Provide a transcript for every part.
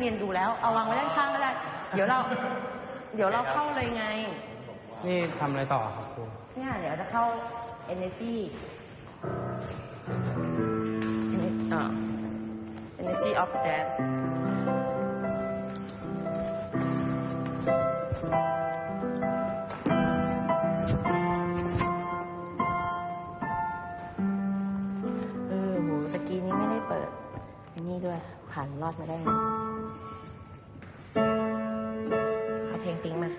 เรียนดูแล้ว เอาวางไว้ด้านข้างก็ได้เดี๋ยวเรา เดี๋ยวเราเข้าเลยไง นี่ทำอะไรต่อครับครูเนี่ยเดี๋ยวจะเข้า energy Ener- อ่า energy of dance เออโหตะกี้นี้ไม่ได้เปิด อันนี้ด้วยผ่านรอดมาได้ไงเอาเพลงปิ๊งมา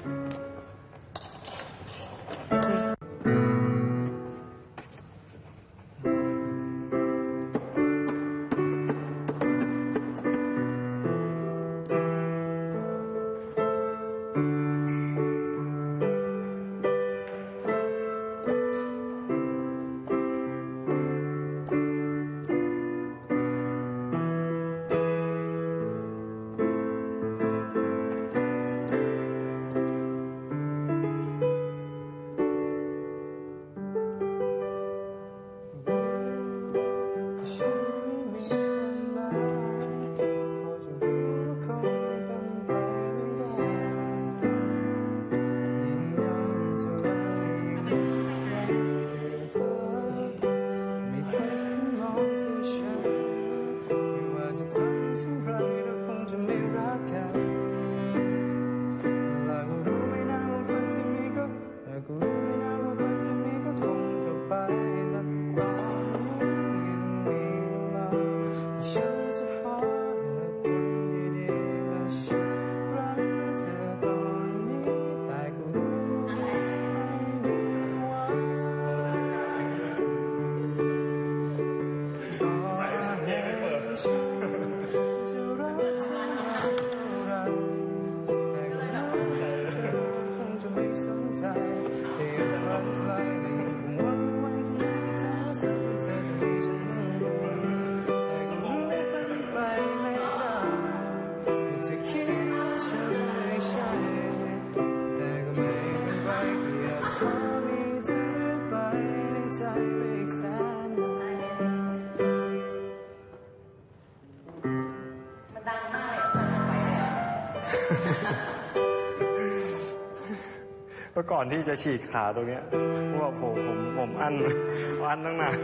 เมื่อก่อนที่จะฉีกขาตรงเนี้ยเพราะว่าผมผมผมอั้นอั้นตั้งนาน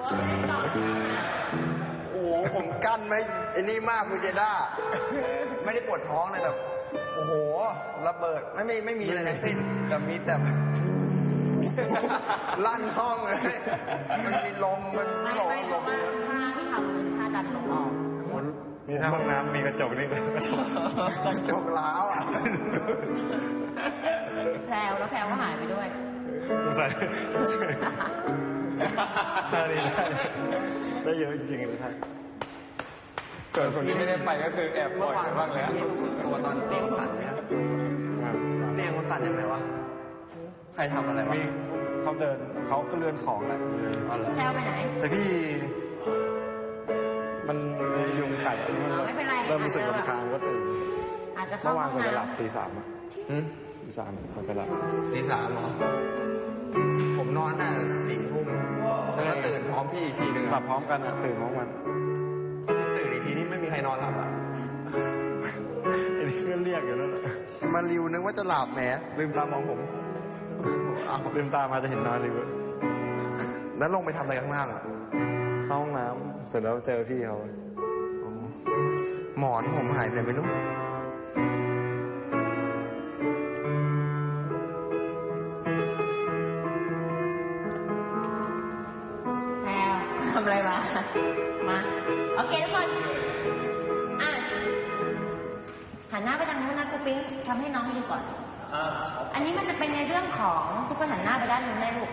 โอ้โหผมกั้นไม่ไอ้นี่มากคุณเจด้า ไม่ได้ปวดท้องเลยแบบโอ้โหระเบิดไม่ไม่ไม่มีอะไรทั้งสิ้นแต่มีแต่ลั่นห้องเลยมันมีลมมันไม่ลมไม่เพลราะมว่าท่าที่ทำคือท่าดันลมออกมีทั้งห้องน้ำมีกระจกนี่กระจกกระจกล้าวอะแพรวแล้วแพรวก็หายไปด้วยใส่ท่านี้ได้ได้เยอะจริงๆเลยท่าน ส่วนคนที่ไม่ได้ไปก็คือแอบปล่อยไปบ้างแล้วตัวตอนเตียงสั่นเนี่ยเตียงมันสั่นยังไงวะ ใครทำอะไรวะมีเขาเดินเขาก็เลื่อนของแหละอ๋อเหรอแพรวไปไหน แต่พี่ มันยุงกัดอะมันไม่เป็นไรเริ่มรู้สึกลำคาญก็ตื่นอาจจะเข้าเมื่อวาห้นองก็จะหลับน้ำตีสามอะหืมตีสามก็จะหลับตีสามเหรอผมนอนน่ะสี่ทุ่มแล้วก็ตื่นพร้อมพี่อีกทีหนึ่งหลับพร้อมกันอะตื่นพร้อมกัน ตื่นอีกทีนี่ไม่มีใครนอนหลับอะไอ้นี่ก็เรียกอยู่นั่นแหละมาริวนึกว่าจะหลับแหมลืมตามองผมอ้าวลืมตามาจะเห็นนอนเลยเว้ยแล้วลงไปทำอะไรข้างล่างอะเข้าห้องน้ำเสร็จแล้วเจอพี่เขาอ๋อหมอนผมหายไปไหนไม่รู้แพรวทำอะไรมา มา โอเคทุกคน อะหันหน้าไปทางนู้นนะครูปิ๊งทำให้น้องดูก่อน อันนี้มันจะเป็นในเรื่องของทุกคนหันหน้าไปด้านนู้นได้ลูก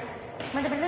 มันจะเป็นเรื่อง